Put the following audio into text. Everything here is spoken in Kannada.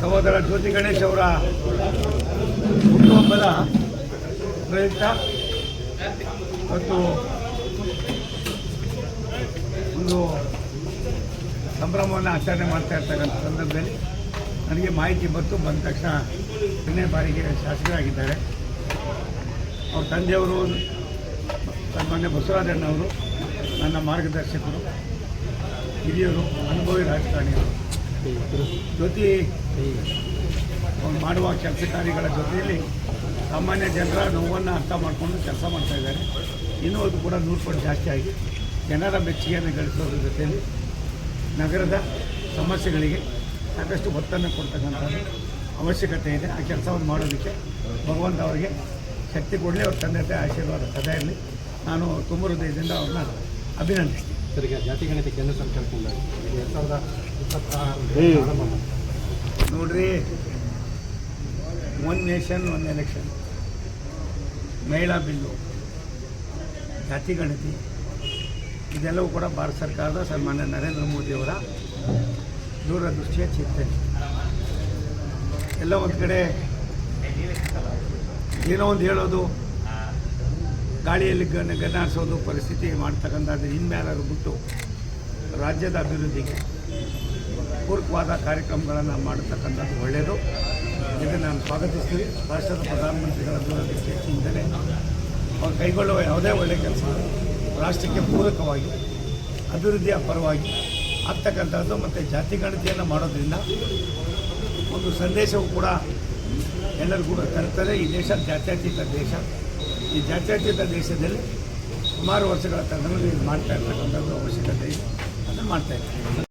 ಸಹೋದರ ಜ್ಯೋತಿ ಗಣೇಶ್ ಅವರ ಹುಟ್ಟುಹಬ್ಬದ ಪ್ರಯುಕ್ತ ಮತ್ತು ಒಂದು ಸಂಭ್ರಮವನ್ನು ಆಚರಣೆ ಮಾಡ್ತಾ ಇರ್ತಕ್ಕಂಥ ಸಂದರ್ಭದಲ್ಲಿ ನನಗೆ ಮಾಹಿತಿ ಬಂತು. ಬಂದ ತಕ್ಷಣ ಎರಡನೇ ಬಾರಿಗೆ ಶಾಸಕರಾಗಿದ್ದಾರೆ. ಅವ್ರ ತಂದೆಯವರು, ಸನ್ಮಾನ್ಯ ಬಸವರಾಜಣ್ಣವರು, ನನ್ನ ಮಾರ್ಗದರ್ಶಕರು, ಹಿರಿಯರು, ಅನುಭವಿ ರಾಜಕಾರಣಿಗಳು. ಜೊತೆ ಅವ್ರು ಮಾಡುವ ಕೆಲಸ ಕಾರ್ಯಗಳ ಜೊತೆಯಲ್ಲಿ ಸಾಮಾನ್ಯ ಜನರ ನೋವನ್ನು ಅರ್ಥ ಮಾಡಿಕೊಂಡು ಕೆಲಸ ಮಾಡ್ತಾ ಇದ್ದಾರೆ. ಇನ್ನೂ ಅದು ಕೂಡ ನೂರು ಪಟ್ಟು ಜಾಸ್ತಿ ಆಗಿ ಜನರ ಮೆಚ್ಚುಗೆಯನ್ನು ಗಳಿಸೋದ್ರ ಜೊತೆಯಲ್ಲಿ ನಗರದ ಸಮಸ್ಯೆಗಳಿಗೆ ಸಾಕಷ್ಟು ಒತ್ತನ್ನು ಕೊಡ್ತಕ್ಕಂಥ ಅವಶ್ಯಕತೆ ಇದೆ. ಆ ಕೆಲಸವನ್ನು ಮಾಡೋದಕ್ಕೆ ಭಗವಂತ ಅವರಿಗೆ ಶಕ್ತಿ ಕೊಡಲಿ, ಅವ್ರ ತಂದೆ ತಾಯಿ ಆಶೀರ್ವಾದ ಸದಾ ಇರಲಿ. ನಾನು ತುಂಬ ಹೃದಯದಿಂದ ಅವ್ರನ್ನ ಅಭಿನಂದಿಸ್ತೀನಿ. ಜಾತಿ ಗಣಿತ ಕೇಂದ್ರ ಸರ್ಕಾರದಿಂದ ಎರಡು ಸಾವಿರದ ನೋಡ್ರಿ ಒನ್ ನೇಷನ್ ಒನ್ ಎಲೆಕ್ಷನ್ ಮಹಿಳಾ ಬಿಲ್ಲು, ಜಾತಿ ಗಣತಿ, ಇದೆಲ್ಲವೂ ಕೂಡ ಭಾರತ ಸರ್ಕಾರದ ಸನ್ಮಾನ್ಯ ನರೇಂದ್ರ ಮೋದಿಯವರ ದೂರದೃಷ್ಟಿಯ ಚಿಂತನೆ. ಎಲ್ಲ ಒಂದು ಕಡೆ ಏನೋ ಒಂದು ಹೇಳೋದು, ಗಾಳಿಯಲ್ಲಿ ಗನ್ ಗನ್ನಾಡಿಸೋದು ಪರಿಸ್ಥಿತಿ ಮಾಡ್ತಕ್ಕಂಥದ್ದು ಇನ್ಮೇಲಾದ್ರು ಬಿಟ್ಟು ರಾಜ್ಯದ ಅಭಿವೃದ್ಧಿಗೆ ಪೂರಕವಾದ ಕಾರ್ಯಕ್ರಮಗಳನ್ನು ಮಾಡತಕ್ಕಂಥದ್ದು ಒಳ್ಳೆಯದು ಇದನ್ನು ನಾನು ಸ್ವಾಗತಿಸ್ತೀವಿ ರಾಷ್ಟ್ರದ ಪ್ರಧಾನಮಂತ್ರಿಗಳ ದೂರದೃಷ್ಟಿಯ ಚಿಂತನೆ ಅವ್ರು ಕೈಗೊಳ್ಳುವ ಯಾವುದೇ ಒಳ್ಳೆಯ ಕೆಲಸ ರಾಷ್ಟ್ರಕ್ಕೆ ಪೂರಕವಾಗಿ, ಅಭಿವೃದ್ಧಿಯ ಪರವಾಗಿ ಆಗ್ತಕ್ಕಂಥದ್ದು ಮತ್ತು ಜಾತಿ ಗಣತಿಯನ್ನು ಮಾಡೋದ್ರಿಂದ ಒಂದು ಸಂದೇಶವು ಕೂಡ ಎಲ್ಲರಿಗೂ ತರುತ್ತದೆ. ಈ ದೇಶ ಜಾತ್ಯತೀತ ದೇಶ. ಈ ಜಾತ್ಯತೀತ ದೇಶದಲ್ಲಿ ಸುಮಾರು ವರ್ಷಗಳ ತನಕ ಇದು ಮಾಡ್ತಾ ಇರ್ತಕ್ಕಂಥದ್ದು ಅವಶ್ಯಕತೆ ಇದೆ. ಅದನ್ನು ಮಾಡ್ತಾ ಇದ್ದಾರೆ